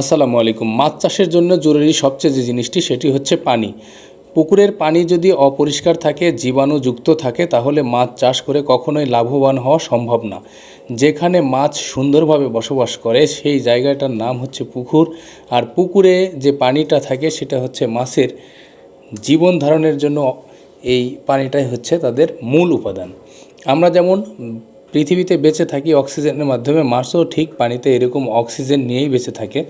আসসালামু আলাইকুম। মাছ চাষের জন্য জরুরি সবচেয়ে যে জিনিসটি, সেটি হচ্ছে পানি। পুকুরের পানি যদি অপরিষ্কার থাকে জীবাণুযুক্ত থাকে, তাহলে মাছ চাষ করে কখনোই লাভবান হওয়া সম্ভব না। যেখানে মাছ সুন্দরভাবে বসবাস করে, সেই জায়গাটার নাম হচ্ছে পুকুর। আর পুকুরে যে পানিটা থাকে, সেটা হচ্ছে মাছের জীবন ধারণের জন্য এই পানিটাই হচ্ছে তাদের মূল উপাদান। আমরা যেমন পৃথিবীতে বেঁচে থাকি অক্সিজেনের মাধ্যমে মাছও ঠিক পানিতে এরকম অক্সিজেন নিয়েই বেঁচে থাকে।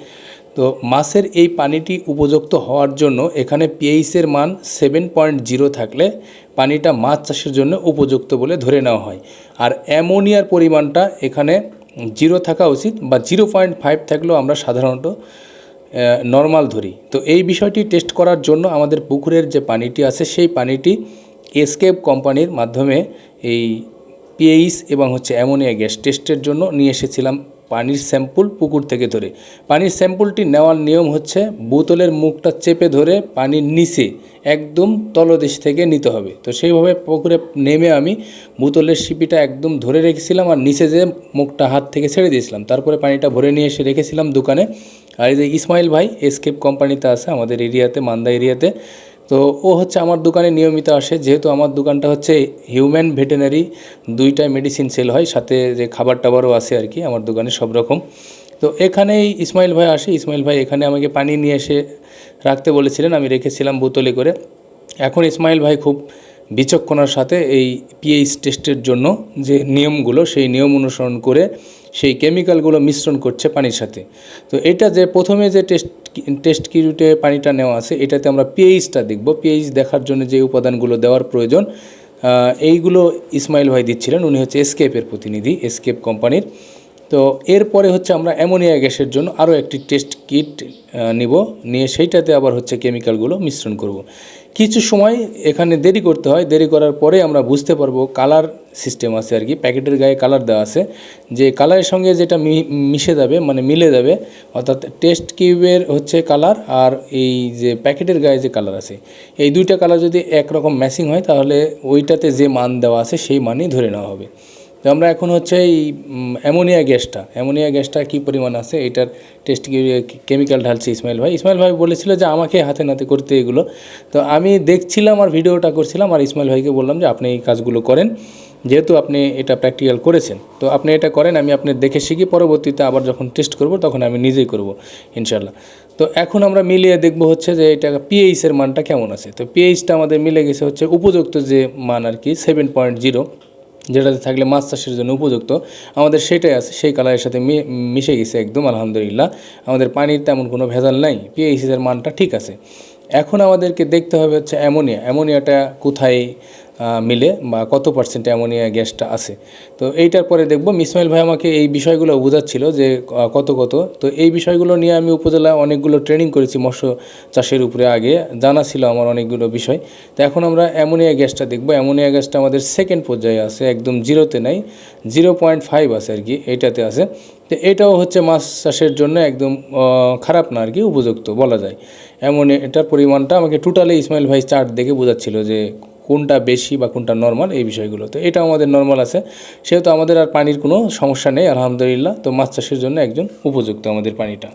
তো মাছের এই পানিটি উপযুক্ত হওয়ার জন্য এখানে পিএইচের মান সেভেন পয়েন্ট জিরো থাকলে পানিটা মাছ চাষের জন্য উপযুক্ত বলে ধরে নেওয়া হয়। আর অ্যামোনিয়ার পরিমাণটা এখানে জিরো থাকা উচিত বা জিরো পয়েন্ট ফাইভ থাকলেও আমরা সাধারণত নর্মাল ধরি। তো এই বিষয়টি টেস্ট করার জন্য আমাদের পুকুরের যে পানিটি আছে, সেই পানিটি এসকেপ কোম্পানির মাধ্যমে এই পিএইচ এবং হচ্ছে অ্যামোনিয়া গ্যাস টেস্টের জন্য নিয়ে এসেছিলাম পানির স্যাম্পল পুকুর থেকে ধরে। পানির স্যাম্পলটি নেওয়ার নিয়ম হচ্ছে বোতলের মুখটা চেপে ধরে পানির নিচে একদম তলদেশ থেকে নিতে হবে। তো সেইভাবে পুকুরে নেমে আমি বোতলের শিপিটা একদম ধরে রেখেছিলাম আর নিচে যে মুখটা হাত থেকে ছেড়ে দিয়েছিলাম, তারপরে পানিটা ভরে নিয়ে এসে রেখেছিলাম দোকানে। আর এই যে ইসমাইল ভাই এসকেপ কোম্পানিতে আছে, আমাদের এরিয়াতে, মান্দা এরিয়াতে। তো ও হচ্ছে আমার দোকানে নিয়মিত আসে, যেহেতু আমার দোকানটা হচ্ছে হিউম্যান ভেটেনারি দুইটাই মেডিসিন সেল হয়, সাথে যে খাবার টাবারও আছে আর কি, আমার দোকানে সব রকম। তো এখানেই ইসমাইল ভাই আসে, ইসমাইল ভাই এখানে আমাকে পানি নিয়ে এসে রাখতে বলেছিলেন, আমি রেখেছিলাম বোতলে করে। এখন ইসমাইল ভাই খুব বিচক্ষণার সাথে এই পিএইচ টেস্টের জন্য যে নিয়মগুলো, সেই নিয়ম অনুসরণ করে সেই কেমিক্যালগুলো মিশ্রণ করছে পানির সাথে। তো এটা যে প্রথমে যে টেস্ট টেস্ট কিউটে পানিটা নেওয়া আছে, এটাতে আমরা পিএইচটা দেখব। পিএইচ দেখার জন্য যে উপাদানগুলো দেওয়ার প্রয়োজন এইগুলো ইসমাইল ভাই দিচ্ছিলেন, উনি হচ্ছে এসকেপের প্রতিনিধি এসকেপ কোম্পানির তো এরপরে হচ্ছে আমরা অ্যামোনিয়া গ্যাসের জন্য আরও একটি টেস্ট কিট নিব। নিয়ে সেইটাতে আবার হচ্ছে কেমিক্যালগুলো মিশ্রণ করব। কিছু সময় এখানে দেরি করতে হয়। দেরি করার পরে আমরা বুঝতে পারব কালার সিস্টেম আছে আর কি। প্যাকেটের গায়ে কালার দেওয়া আছে। যে কালারের সঙ্গে যেটা মিশে যাবে মানে মিলে যাবে, অর্থাৎ টেস্ট কিউবের হচ্ছে কালার আর এই যে প্যাকেটের গায়ে যে কালার আছে, এই দুইটা কালার যদি একরকম ম্যাচিং হয়, তাহলে ওইটাতে যে মান দেওয়া আছে, সেই মানই ধরে নেওয়া হবে। তো আমরা এখন হচ্ছে এই অ্যামোনিয়া গ্যাসটা অ্যামোনিয়া গ্যাসটা কী পরিমাণ আছে? এটার টেস্ট কেমিক্যাল ঢালছে ইসমাইল ভাই? ইসমাইল ভাই বলেছিল যে আমাকে হাতে নাতে করতে এগুলো। তো আমি দেখছিলাম আর ভিডিওটা করছিলাম আর ইসমাইল ভাইকে বললাম যে আপনি এই কাজগুলো করেন, যেহেতু আপনি এটা প্র্যাকটিক্যাল করেছেন। তো আপনি এটা করেন, আমি আপনি দেখে শিখি, পরবর্তীতে আবার যখন টেস্ট করব তখন আমি নিজেই করব ইনশাল্লাহ তো এখন আমরা মিলিয়ে দেখব হচ্ছে যে এটা পিএইচের মানটা কেমন আছে? তো পিএইচটা আমাদের মিলে গেছে হচ্ছে উপযুক্ত যে মান আর কি সেভেন পয়েন্ট জিরো যেটাতে থাকলে মাছ চাষের জন্য উপযুক্ত। আমাদের সেটাই আছে, সেই কালারের সাথে মিশে গেছে একদম, আলহামদুলিল্লাহ। আমাদের পানির তেমন কোনো ভেজাল নাই পিএইচএসের মানটা ঠিক আছে। এখন আমাদেরকে দেখতে হবে হচ্ছে অ্যামোনিয়া। অ্যামোনিয়াটা কোথায় মিলে বা কত পার্সেন্ট অ্যামোনিয়া গ্যাসটা আছে? তো এইটার পরে দেখব। মিসমাইল ভাই আমাকে এই বিষয়গুলো বোঝাচ্ছিল যে কত কত। তো এই বিষয়গুলো নিয়ে আমি উপজেলায় অনেকগুলো ট্রেনিং করেছি মৎস্য চাষের উপরে আগে। জানা ছিল আমার অনেকগুলো বিষয়। তো এখন আমরা অ্যামোনিয়া গ্যাসটা দেখব। অ্যামোনিয়া গ্যাসটা আমাদের সেকেন্ড পর্যায়ে আছে, একদম জিরোতে নাই। জিরো পয়েন্ট ফাইভ আছে আর কি, এইটাতে আছে। তো এটাও হচ্ছে মাছ চাষের জন্য একদম খারাপ না আর কি উপযুক্ত বলা যায়। এমন এটার পরিমাণটা আমাকে টোটালি ইসমাইল ভাই চার্ট দেখে বোঝাচ্ছিল যে কোনটা বেশি বা কোনটা নর্মাল এই বিষয়গুলো। তো এটা আমাদের নর্মাল আছে। সেহেতু আমাদের আর পানির কোনো সমস্যা নেই, আলহামদুলিল্লাহ। তো মাছ চাষের জন্য একজন উপযুক্ত আমাদের পানিটা।